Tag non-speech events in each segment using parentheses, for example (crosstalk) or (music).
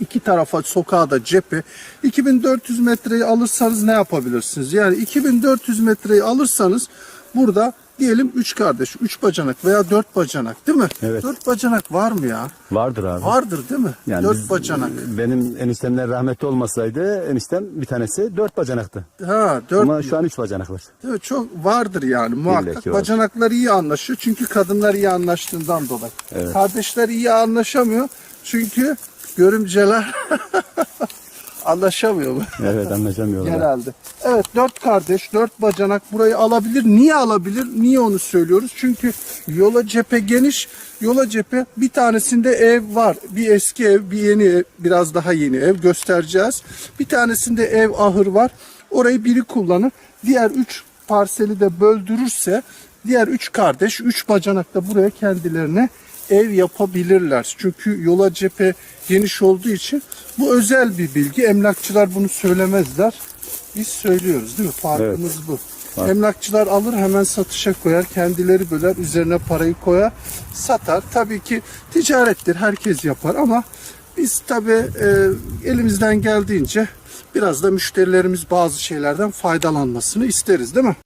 iki tarafa sokağa da cephe. 2400 metreyi alırsanız ne yapabilirsiniz? Yani 2400 metreyi alırsanız burada diyelim 3 kardeş, 3 bacanak veya 4 bacanak değil mi? Evet. 4 bacanak var mı ya? Vardır abi. Vardır değil mi? Yani 4 biz- bacanak. Benim eniştemler rahmetli olmasaydı eniştem bir tanesi dört bacanaktı. Ha 4 Ama şu an üç bacanak var. Evet, çok vardır yani muhakkak. Bacanaklar iyi anlaşıyor çünkü kadınlar iyi anlaştığından dolayı. Evet. Kardeşler iyi anlaşamıyor çünkü görümceler (laughs) anlaşamıyor mu? Evet anlaşamıyorlar. Genelde. Evet dört kardeş, dört bacanak burayı alabilir. Niye alabilir? Niye onu söylüyoruz? Çünkü yola cephe geniş. Yola cephe bir tanesinde ev var. Bir eski ev, bir yeni ev, biraz daha yeni ev göstereceğiz. Bir tanesinde ev ahır var. Orayı biri kullanır. Diğer üç parseli de böldürürse diğer üç kardeş, üç bacanak da buraya kendilerine ev yapabilirler. Çünkü yola cephe geniş olduğu için bu özel bir bilgi. Emlakçılar bunu söylemezler. Biz söylüyoruz değil mi? Farkımız bu. Emlakçılar alır hemen satışa koyar. Kendileri böler. Üzerine parayı koyar. Satar. Tabii ki ticarettir. Herkes yapar ama biz tabii e, elimizden geldiğince biraz da müşterilerimiz bazı şeylerden faydalanmasını isteriz değil mi?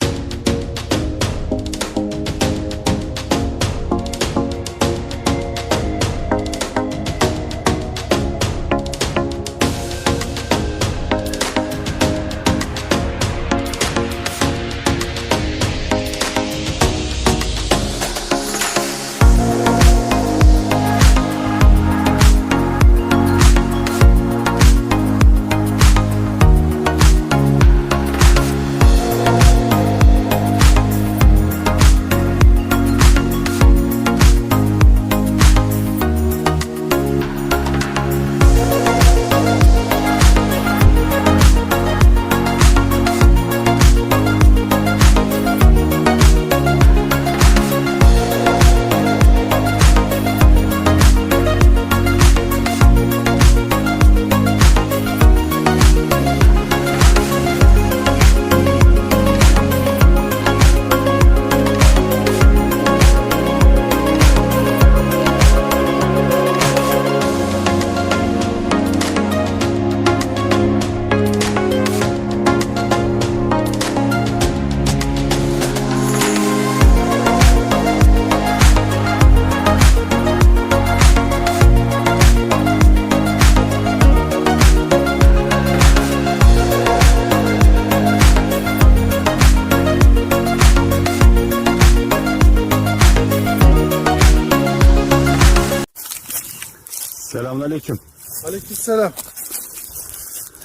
Aleykümselam.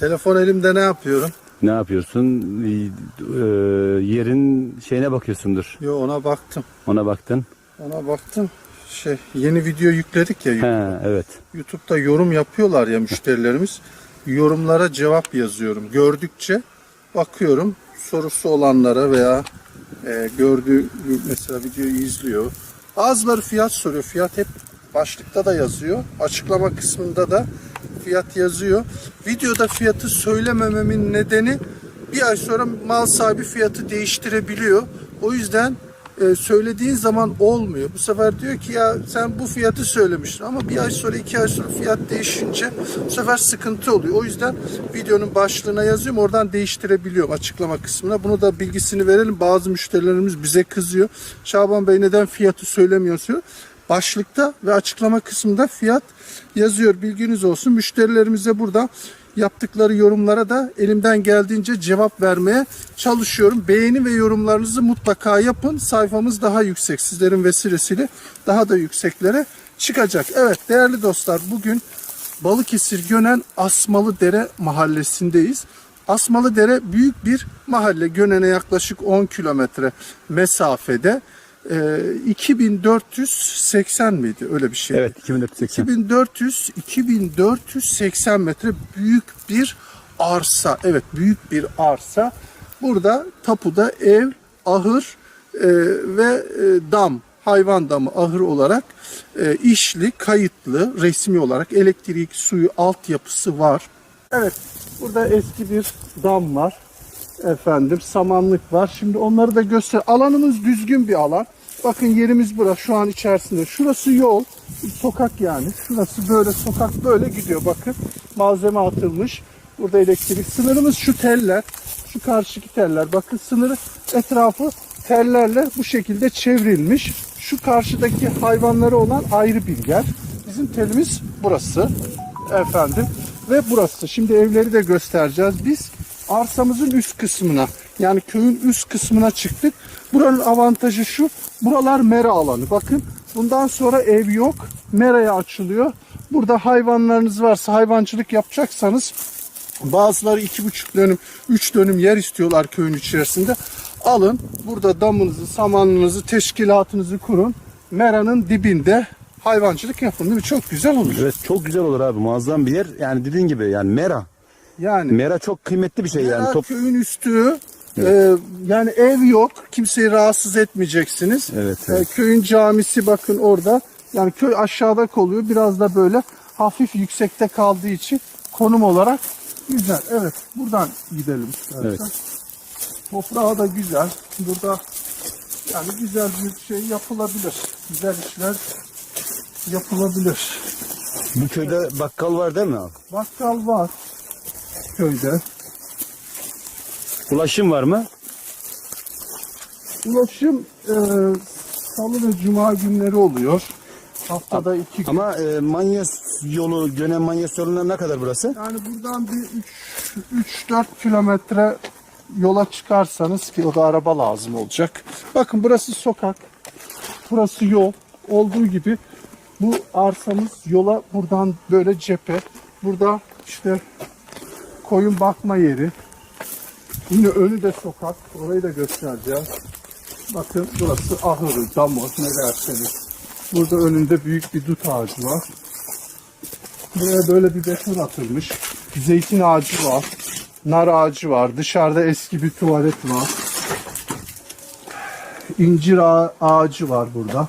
Telefon elimde ne yapıyorum? Ne yapıyorsun? Ee, yerin şeyine bakıyorsundur. Yo ona baktım. Ona baktın. Ona baktım. Şey yeni video yükledik ya. He evet. YouTube'da yorum yapıyorlar ya müşterilerimiz. Yorumlara cevap yazıyorum. Gördükçe bakıyorum sorusu olanlara veya e, gördüğü mesela videoyu izliyor. Bazıları fiyat soruyor. Fiyat hep başlıkta da yazıyor. Açıklama kısmında da fiyat yazıyor. Videoda fiyatı söylemememin nedeni bir ay sonra mal sahibi fiyatı değiştirebiliyor. O yüzden e, söylediğin zaman olmuyor. Bu sefer diyor ki ya sen bu fiyatı söylemiştin ama bir ay sonra iki ay sonra fiyat değişince bu sefer sıkıntı oluyor. O yüzden videonun başlığına yazıyorum oradan değiştirebiliyorum açıklama kısmına. Bunu da bilgisini verelim. Bazı müşterilerimiz bize kızıyor. Şaban Bey neden fiyatı söylemiyorsun? Başlıkta ve açıklama kısmında fiyat yazıyor. Bilginiz olsun. Müşterilerimize burada yaptıkları yorumlara da elimden geldiğince cevap vermeye çalışıyorum. Beğeni ve yorumlarınızı mutlaka yapın. Sayfamız daha yüksek. Sizlerin vesilesiyle daha da yükseklere çıkacak. Evet değerli dostlar bugün Balıkesir Gönen Asmalı Dere mahallesindeyiz. Asmalı Dere büyük bir mahalle. Gönen'e yaklaşık 10 kilometre mesafede. Ee, 2480 miydi öyle bir şey? Evet 2480. 2400 2480 metre büyük bir arsa. Evet büyük bir arsa. Burada tapuda ev, ahır e, ve e, dam, hayvan damı ahır olarak e, işli, kayıtlı, resmi olarak elektrik, suyu, altyapısı var. Evet burada eski bir dam var. Efendim samanlık var. Şimdi onları da göster. Alanımız düzgün bir alan. Bakın yerimiz burası şu an içerisinde. Şurası yol. Sokak yani. Şurası böyle sokak böyle gidiyor bakın. Malzeme atılmış. Burada elektrik. Sınırımız şu teller. Şu karşıki teller. Bakın sınırı etrafı tellerle bu şekilde çevrilmiş. Şu karşıdaki hayvanları olan ayrı bir yer. Bizim telimiz burası. Efendim. Ve burası. Şimdi evleri de göstereceğiz. Biz arsamızın üst kısmına yani köyün üst kısmına çıktık. Buranın avantajı şu. Buralar mera alanı. Bakın bundan sonra ev yok. Meraya açılıyor. Burada hayvanlarınız varsa hayvancılık yapacaksanız bazıları iki buçuk dönüm, üç dönüm yer istiyorlar köyün içerisinde. Alın burada damınızı, samanınızı, teşkilatınızı kurun. Meranın dibinde hayvancılık yapın değil mi? Çok güzel olur. Evet çok güzel olur abi muazzam bir yer. Yani dediğin gibi yani mera. Yani Mera çok kıymetli bir şey yani. Mera Top... köyün üstü. e, yani ev yok. Kimseyi rahatsız etmeyeceksiniz. Evet, E, evet. köyün camisi bakın orada. Yani köy aşağıda kalıyor. Biraz da böyle hafif yüksekte kaldığı için konum olarak güzel. Evet. Buradan gidelim. istersen. Evet. Toprağı da güzel. Burada yani güzel bir şey yapılabilir. Güzel işler yapılabilir. Bu köyde bakkal var değil mi abi? Bakkal var köyde. Ulaşım var mı? Ulaşım e, salı ve cuma günleri oluyor. Haftada iki gün. Ama e, Manyas yolu, Gönen Manyas yoluna ne kadar burası? Yani buradan bir 3-4 kilometre yola çıkarsanız ki o da araba lazım olacak. Bakın burası sokak. Burası yol. Olduğu gibi bu arsamız yola buradan böyle cephe. Burada işte koyun bakma yeri. Yine önü de sokak. Orayı da göstereceğiz. Bakın burası ahırı, damı ne derseniz. Burada önünde büyük bir dut ağacı var. Buraya böyle bir beton atılmış. Zeytin ağacı var. Nar ağacı var. Dışarıda eski bir tuvalet var. İncir ağa- ağacı var burada.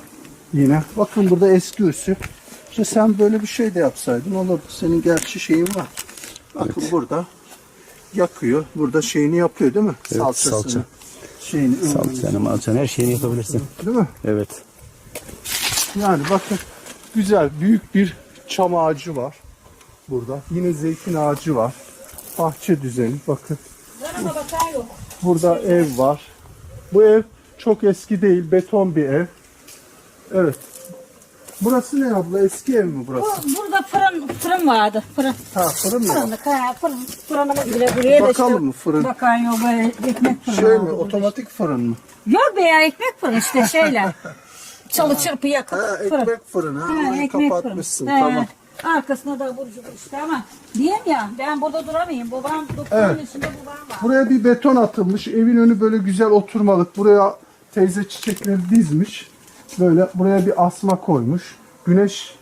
Yine. Bakın burada eski usul. İşte sen böyle bir şey de yapsaydın olurdu. Senin gerçi şeyin var. Bakın burada yakıyor. Burada şeyini yapıyor değil mi? Evet, Salçasını. salça. Şeyini. Salçanı malçanı her şeyini yapabilirsin. Değil mi? Evet. Yani bakın güzel büyük bir çam ağacı var burada. Yine zeytin ağacı var. Bahçe düzeni bakın. Burada ev var. Bu ev çok eski değil. Beton bir ev. Evet. Burası ne abla? Eski ev mi burası? Bu, burada fırın fırın vardı. Fırın. Ha fırın mı? Fırınlık ha fırın. Fırınımız bile buraya da Bakalım işte. mı fırın? Bakan yok böyle ekmek fırını. Şey mi? Otomatik fırın mı? Yok be ya ekmek fırın işte şeyle. (laughs) Çalı çırpı yakıp Ha fırın. ekmek fırını. Ha, Ha, ekmek kapatmışsın. fırın. Tamam. Arkasında da burcu işte ama diyeyim ya ben burada duramayayım. Babam 90 Evet. yaşında babam var. Buraya bir beton atılmış. Evin önü böyle güzel oturmalık. Buraya teyze çiçekleri dizmiş. Böyle buraya bir asma koymuş. Güneş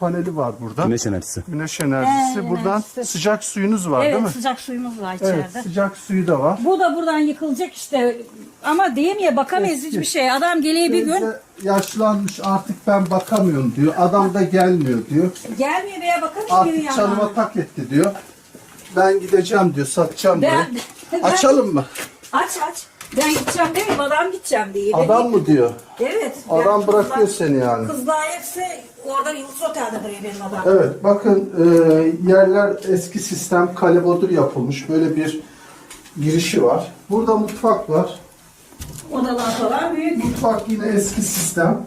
paneli var burada. Güneş enerjisi. Güneş enerjisi. Ee, Buradan enerjisi. sıcak suyunuz var değil mi? Evet sıcak suyumuz var içeride. Evet, sıcak suyu da var. Bu da buradan yıkılacak işte. Ama diyeyim ya bakamayız Eski. hiçbir şey. Adam geliyor bir gün yaşlanmış artık ben bakamıyorum diyor. Adam da gelmiyor diyor. gelmiyor veya bakamıyor Artık canıma tak etti diyor. Ben gideceğim diyor, satacağım diyor. Ben- ben- (laughs) Açalım mı? Aç aç. Ben gideceğim değil mi? Adam gideceğim diye. Adam mı diyor? Evet. Adam bırakıyor kızlar- seni yani. Kızlar hepsi orada Yıldız Otel'de buraya benim adam. Evet bakın e, yerler eski sistem kale bodur yapılmış. Böyle bir girişi var. Burada mutfak var. Odalar falan büyük. Mutfak yine eski sistem.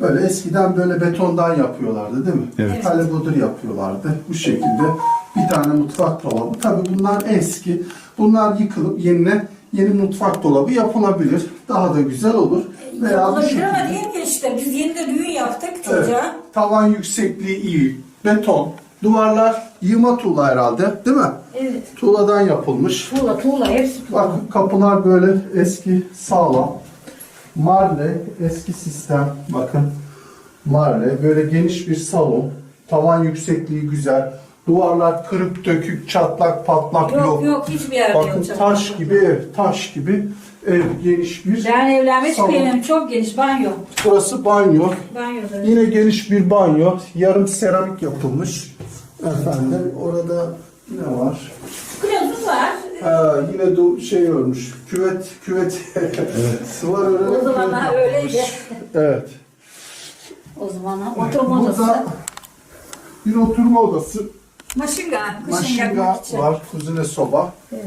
Böyle eskiden böyle betondan yapıyorlardı değil mi? Evet. Kale bodur yapıyorlardı. Bu şekilde bir tane mutfak dolabı. Tabii bunlar eski. Bunlar yıkılıp yenine yeni mutfak dolabı yapılabilir. Daha da güzel olur. Veya bu Olabilir ama şekilde. değil mi işte? Biz yeni de düğün yaptık Evet. çocuğa. Tavan yüksekliği iyi. Beton. Duvarlar yığma tuğla herhalde değil mi? Evet. Tuğladan yapılmış. Tuğla tuğla hepsi tuğla. Bakın kapılar böyle eski sağlam. Marle eski sistem bakın. Marle böyle geniş bir salon. Tavan yüksekliği güzel. Duvarlar kırık dökük çatlak patlak yok. Yok yok hiçbir yerde Bakın yok. canım. taş gibi ev, taş gibi ev geniş bir. Ben evlenme salon. çıkıyorum. Çok geniş banyo. Burası banyo. Banyoda. Yine geniş bir banyo. Yarım seramik yapılmış. Efendim orada ne var? Klozet var. Ha, yine du şey örmüş. Küvet, küvet. Sıvar (laughs) örerek O zamanlar öyleydi. Evet. O zaman oturma odası. Burada bir oturma odası, Maşinga. Kışın maşinga için. var, kuzine soba. Evet.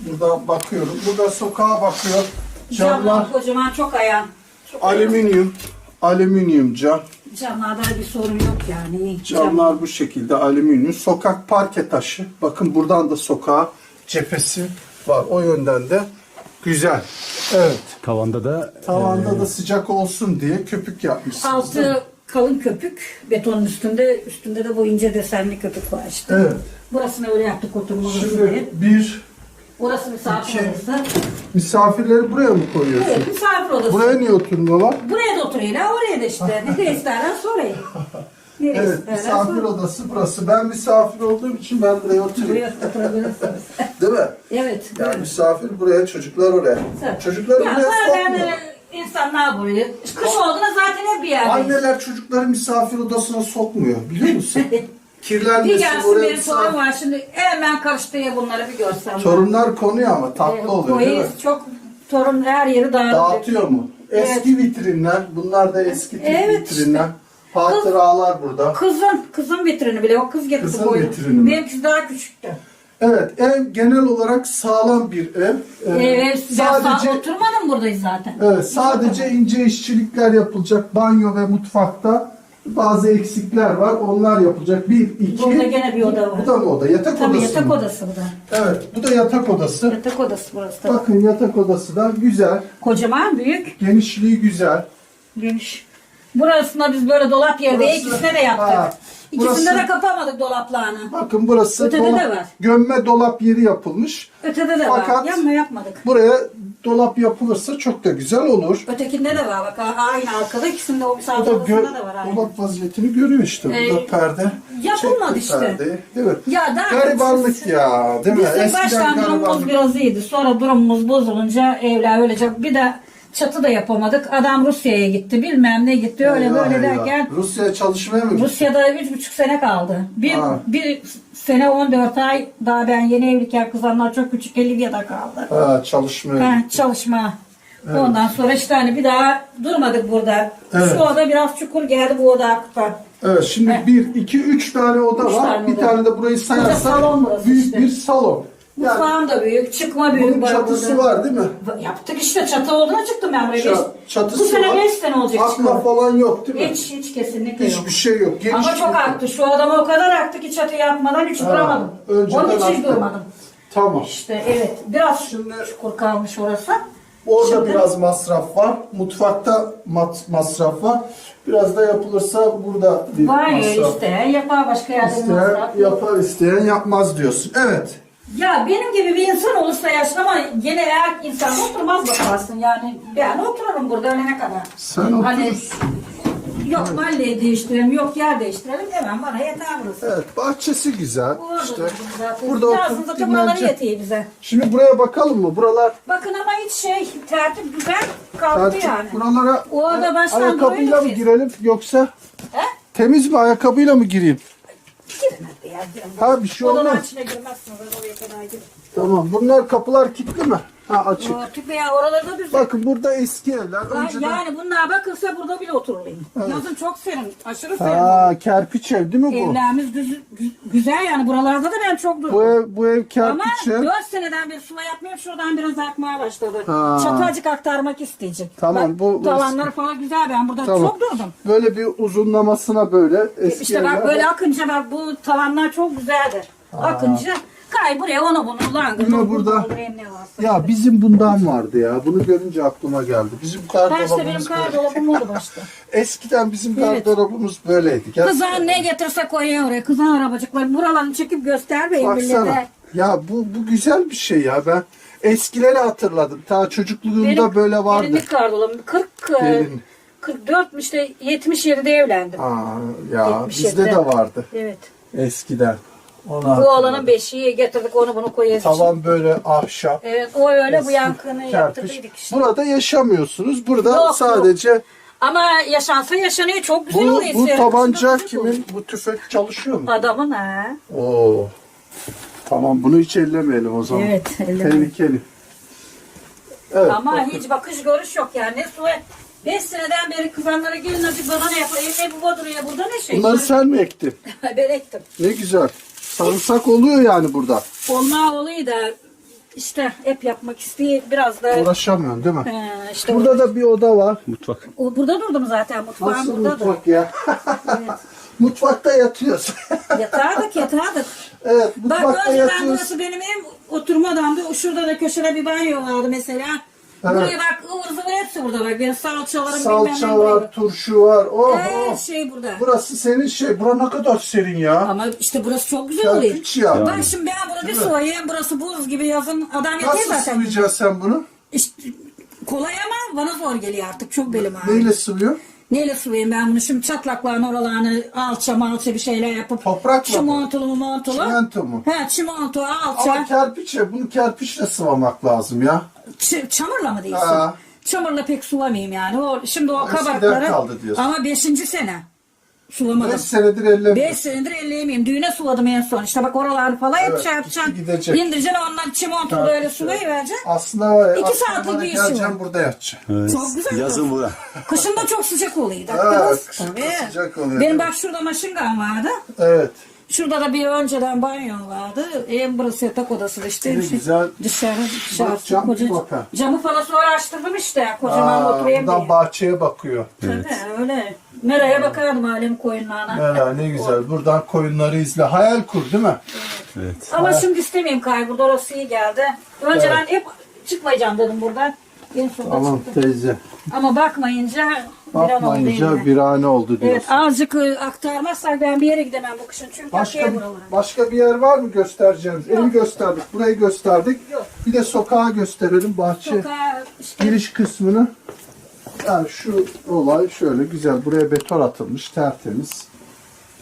Burada bakıyorum. Burada sokağa bakıyor. Camlar Camlar kocaman çok ayan. Çok alüminyum. Alüminyum cam. Camlarda bir sorun yok yani. Cam. Camlar bu şekilde alüminyum. Sokak parke taşı. Bakın buradan da sokağa cephesi var. O yönden de güzel. Evet. Tavanda da Tavanda da sıcak olsun diye köpük yapmışsınız. Altı kalın köpük. Betonun üstünde. Üstünde de bu ince desenli köpük var işte. Evet. Burasını öyle yaptık oturma odası Şimdi diye. bir Orası misafir İki. odası. misafirleri buraya mı koyuyorsun? Evet misafir odası. Buraya niye oturmuyorlar? Buraya da oturuyorlar, oraya da işte. Nereye isterler (laughs) sorayım. Nereye Evet, isterler misafir sorayım. odası burası. Ben misafir olduğum için ben buraya oturuyorum. Buraya oturabilirsiniz. Değil mi? evet. Yani misafir buraya, çocuklar oraya. Tabii. Çocukları ya buraya sokmuyor. e, insanlar buraya. Kış olduğunda zaten hep bir yerde. Anneler çocukları misafir odasına sokmuyor. Biliyor musun? (laughs) Bir Kirlenmesin gelsin oraya benim torun misafir. var şimdi hemen karıştı ya bunları bir görsem. Torunlar konuyor ama tatlı oluyor değil mi? koyu Çok torun her yeri dağılıyor. Dağıtıyor mu? Eski vitrinler. Bunlar da eski tip Evet vitrinler. Hatıralar burada. Kızın, kızın vitrini bile o kız getirdi Kızın koydu. vitrini mi? Benimkisi daha küçüktü. Evet, ev genel olarak sağlam bir ev. Ee, Evet, sadece oturmadım buradayız zaten. evet, sadece ince işçilikler yapılacak. Banyo ve mutfakta bazı eksikler var. Onlar yapılacak. Bir, iki. Burada gene bir oda var. Bu da mı oda? Yatak Tabii odası yatak mı? odası bu da. Evet, bu da yatak odası. Yatak odası burası da. Bakın yatak odası da güzel. Kocaman, büyük, Genişliği güzel. geniş. Burasına biz böyle dolap Burası- ikisine de yaptık. Ha, İkisinde burası- de kapamadık dolaplarını. Bakın burası Ötede dolap- de var. gömme dolap yeri yapılmış. Ötede de Fakat- var. Yapma yapmadık. Buraya dolap yapılırsa çok da güzel olur. Ötekinde de var bak aynı arkada ikisinde o misafir da da var aynı. dolap vaziyetini görüyor işte. Ee, Burada perde. yapılmadı işte. Değil mi? Ya daha Garibanlık ya. Değil mi? Bizim baştan durumumuz biraz iyiydi. Sonra durumumuz bozulunca evler öylece bir de çatı da yapamadık. Adam Rusya'ya gitti bilmem ne gitti öyle Eyvah, böyle eyvah. derken Rusya'ya çalışmaya mı gitti? Rusya'da üç buçuk sene kaldı. Bir, Ha. bir sene 14 ay daha ben yeni evliyken kızanlar çok küçük Libya'da kaldı. Ha, çalışmaya Ha, gitti. çalışma. Ondan sonra işte hani bir daha durmadık burada. Evet. Şu oda biraz çukur geldi bu oda aktı. Evet şimdi bir, iki, üç tane oda Üç var. tane bir oda. tane de burayı sayarsak salon burası büyük işte. bir salon. Mutfağım da büyük, çıkma büyük. bunun var çatısı burada. var değil mi? Yaptık işte çatı olduğuna çıktım ben buraya. Ça- Beş- çatısı Bu sene var. 5 sene olacak Akma falan yok değil mi? Hiç hiç kesinlikle yok. Hiçbir şey yok. Geniş Ama çok aktı. Şu adama o kadar aktı ki çatı yapmadan hiç Ha, duramadım. önceden Onun için hiç durmadım. Tamam. İşte evet. Biraz Şimdi- çukur kalmış orası. Orada Şimdi- biraz masraf var. Mutfakta mat- masraf var. Biraz da yapılırsa burada bir Banyo masraf. isteyen yapar başka yerde bir masraf. İsteyen yapar, isteyen yapmaz diyorsun. Evet. Ya benim gibi bir insan olursa yaşlı ama gene eğer insan oturmaz bakarsın yani. Ben otururum burada ölene kadar. Sen Hani oturursun. yok mahalleyi değiştirelim, yok yer değiştirelim hemen bana yeter burası. Evet, bahçesi güzel. Orada İşte zaten. burada oturup zaten buraları dinlenecek. yetiyor bize. Şimdi buraya bakalım mı? Buralar Bakın ama hiç şey tertip güzel kalktı Artık yani. buralara O arada e, baştan ayakkabıyla mı girelim yoksa He? temiz mi ayakkabıyla mı gireyim? Girmez be ya girmez. Ha bir şey Odanın olmaz. içine girmezsiniz oraya kadar girin. Tamam. Bunlar kapılar kilitli mi? Ha açık. O tüp ya oralarda düz. Bakın burada eski evler. Önceden... Yani bunlar bakılsa burada bile oturuluyum. Yazın çok serin, aşırı serin. Ha kerpiç ev değil mi bu? Evlerimiz düz, güzel yani buralarda da ben çok durdum. Bu ev, bu ev Ama kerpiç ev. 4 seneden beri sıva yapmıyorum şuradan biraz akmaya başladı. Ha. Çatı acık aktarmak isteyecek. Tamam, Bak, bu- Tavanları falan güzel ben burada Tamam. çok durdum. Böyle bir uzunlamasına böyle eski işte bak evler. böyle akınca bak bu tavanlar çok güzeldir. Akınca kay buraya onu bunu langır. Yine burada-. Ya bizim bundan vardı ya. Bunu görünce aklıma geldi. Bizim Ha işte benim gardırobumuz böyle. kardolabım oldu başta. (laughs) Eskiden bizim Evet. gardırobumuz böyleydi. Gerçekten. Kızan ne getirse koyuyor oraya. Kızan arabacıklar buralarını çekip göstermeyin Baksana. millete. Ya bu bu güzel bir şey ya. Ben eskileri hatırladım. Ta çocukluğumda böyle vardı. Gelinlik kardolabım 40 e, Gelin. 44 işte 77'de evlendim. Aa, ya 77'de. bizde de vardı Evet. eskiden. Onu Bu oğlanın beşiği getirdik onu bunu koyuyoruz. Tavan böyle ahşap. Evet o öyle bu yankını kerpiç. yaptırdıydık işte. Burada yaşamıyorsunuz. Burada Yok, sadece Ama yaşansa yaşanıyor çok güzel bu, oluyor. bu tabanca kızıl kimin? Bu tüfek çalışıyor mu? Adamın ha. Oo. Tamam bunu hiç ellemeyelim o zaman. Evet, ellemeyelim. Tehlikeli. Evet. Ama hiç bakış görüş yok yani. Ne su 5 seneden beri kızanlara gelin hadi bana ne yapayım ne bu duruyor burada ne şey? Bunları sen mi ektin? (laughs) ben ektim. Ne güzel. Sarımsak oluyor yani burada. Olma olayı da işte hep yapmak istiyor biraz da Uğraşamıyorsun değil mi? He, işte Burada da bir oda var. Mutfak. o, burada durdum zaten mutfağım Nasıl buradadır. mutfak ya? (laughs) Mutfakta yatıyorsun. (laughs) Yatardık yatardık. evet Bak mutfakta önceden yatıyorsun. burası benim ev oturma odamdı. Şurada da köşede bir banyo vardı mesela. Buraya bak zıvır hepsi burada bak. Benim salçalarım bilmem Salça ne var, burada. turşu var. Oh, Her oh. şey burada. Burası senin şey. Bura ne kadar serin ya. Ama işte burası çok güzel oluyor. Kerpiç ya. Bak şimdi ben bunu bir soğuyayım. Burası buz gibi yazın. Adam yatıyor Nasıl zaten. sıvayacaksın sen bunu? İşte kolay ama bana zor geliyor artık. Çok belim ağrıyor. Neyle sıvıyor? Neyle sıvayayım ben bunu? Şimdi çatlaklarını oralarını alça malça bir şeyler yapıp. Toprakla mı? Çimentolu mu montolu. Çimento mu? He çimento alça. Ama kerpiç ya. Bunu kerpiçle sıvamak lazım ya. Ç- çamurla mı değilsin? Ha. Çamurla pek sulamayayım yani. O, şimdi o Eskiden kabakları kaldı diyorsun. ama beşinci sene sulamadım. 5 senedir ellemiyorsun. Beş senedir elleyemeyim. Düğüne suladım en son. İşte bak oraları falan hep Evet, şey yapacaksın. içi gidecek. İndireceksin onlar çimentolu Evet. öyle sulayı vereceksin. Aslında var ya. İki aslında saatlik bana bir işi geleceğim var. burada yatacaksın. Evet. Çok güzel Yazın bura. Kışın da çok sıcak oluyor. Evet, kışın da Tabii. sıcak oluyor, Benim bak şurada maşingan vardı. Evet. Şurada da bir önceden banyo vardı. En burası yatak odası da işte. Ne güzel. Dışarı, dışarı. Bak, cam koca- bakar. camı falan uğraştırdım işte. Kocaman Aa, oturayım buradan diye. bahçeye bakıyor. Tabii öyle. Mera'ya bakardım alem koyunlarına. Mera ne güzel. Buradan koyunları izle. Hayal kur değil mi? Evet. Ama şimdi istemeyeyim kay. Burada orası iyi geldi. Önceden hep çıkmayacağım dedim buradan. En sonunda Tamam çıktım. teyze. Ama bakmayınca eline. virane oldu diyorsun. Evet azıcık e, aktarmazsak ben bir yere gidemem bu kışın. Çünkü Başka, buralara. başka bir yer var mı göstereceğimiz? Evi gösterdik. Burayı gösterdik. Yok. Bir de sokağa gösterelim. Bahçe Sokağa işte giriş kısmını. Yani şu olay şöyle güzel. Buraya beton atılmış. Tertemiz.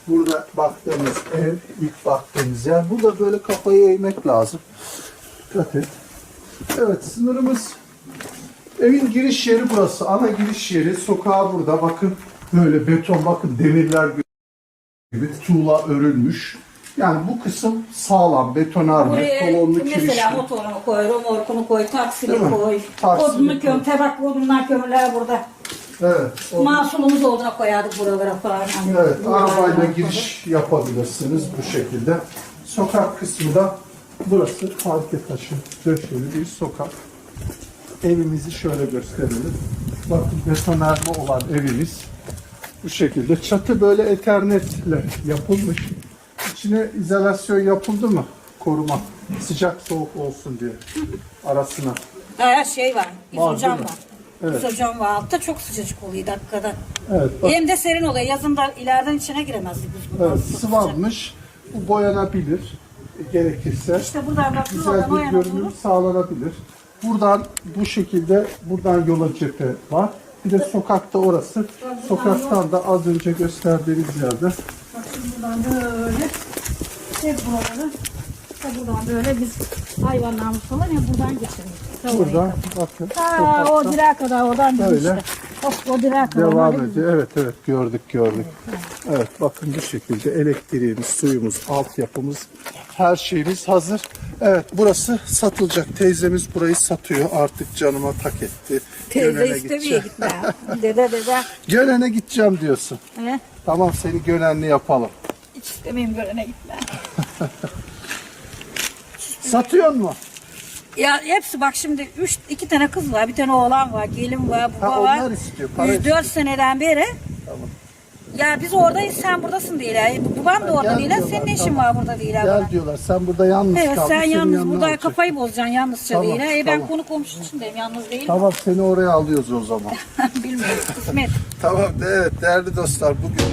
Burada baktığımız ev, ilk baktığımız yer. Burada böyle kafayı eğmek lazım. Dikkat et. Evet sınırımız evin giriş yeri burası. Ana giriş yeri. Sokağa burada. Bakın böyle beton bakın demirler gibi tuğla örülmüş. Yani bu kısım sağlam, betonarme, buraya kolonlu mesela kirişli. motorunu koy, romorkunu koy, Değil taksini mi? koy. Taksini Odunu koy. köm, tabak odunlar kömürler burada. Evet. o- Masumumuz oduna koyardık buralara falan. Evet, Buralara arabayla falan giriş yapabilirsiniz bu şekilde. Sokak kısmı da burası parke taşı döşeli bir sokak. Evimizi şöyle gösterelim. Bakın betonarme olan evimiz bu şekilde. Çatı böyle ethernetle yapılmış. İçine izolasyon yapıldı mı? Koruma. Sıcak soğuk olsun diye arasına. Her şey var. Mi? var. Evet. İzocam var altta çok sıcacık oluyor dakikada. Evet, bak. Hem de serin oluyor. Yazında ileriden içine giremezdik biz bundan. Evet, Çok sıcak. sıvanmış. Bu boyanabilir e, gerekirse. İşte buradan bak güzel oradan o bir yana görünüm doğru. sağlanabilir. Buradan bu şekilde buradan yola cephe var. Bir de sokakta orası. Sokaktan da az önce gösterdiğimiz yerde. Bak şimdi buradan böyle. Hep buraları. İşte buradan böyle biz hayvanlarımız falan hep buradan. Ta Buradan bakın. Ha, o sokakta direğe kadar oradan Böyle. işte. Of, o devam oradan ediyor. Evet evet gördük gördük. Evet bakın bu şekilde elektriğimiz, suyumuz, altyapımız her şeyimiz hazır. Evet burası satılacak. Teyzemiz burayı satıyor. Artık canıma tak etti. Teyze Gönene istemiyor gideceğim. gitme. (laughs) dede dede. Gönene gideceğim diyorsun. He? Tamam seni gönenli yapalım. Hiç istemeyeyim görene gitme. (laughs) Satıyor mu? Ya hepsi bak şimdi üç, iki tane kız var, bir tane oğlan var, gelin var, baba Ha, var. onlar istiyor, para 104 seneden beri. Ya biz oradayız, sen buradasın değil. Ya. Babam da Ha, orada gel değil. diyorlar, Senin ne işin tamam. var burada değil. Gel bana. diyorlar. Sen burada yalnız Evet kaldın. sen senin yalnız yanına burada alacak. kafayı bozacaksın yalnızca Tamam, değil. E, ben tamam. konu komşusundayım yalnız değil. Tamam seni oraya alıyoruz o zaman. (laughs) Bilmiyorum. Kısmet. tamam evet değerli dostlar bugün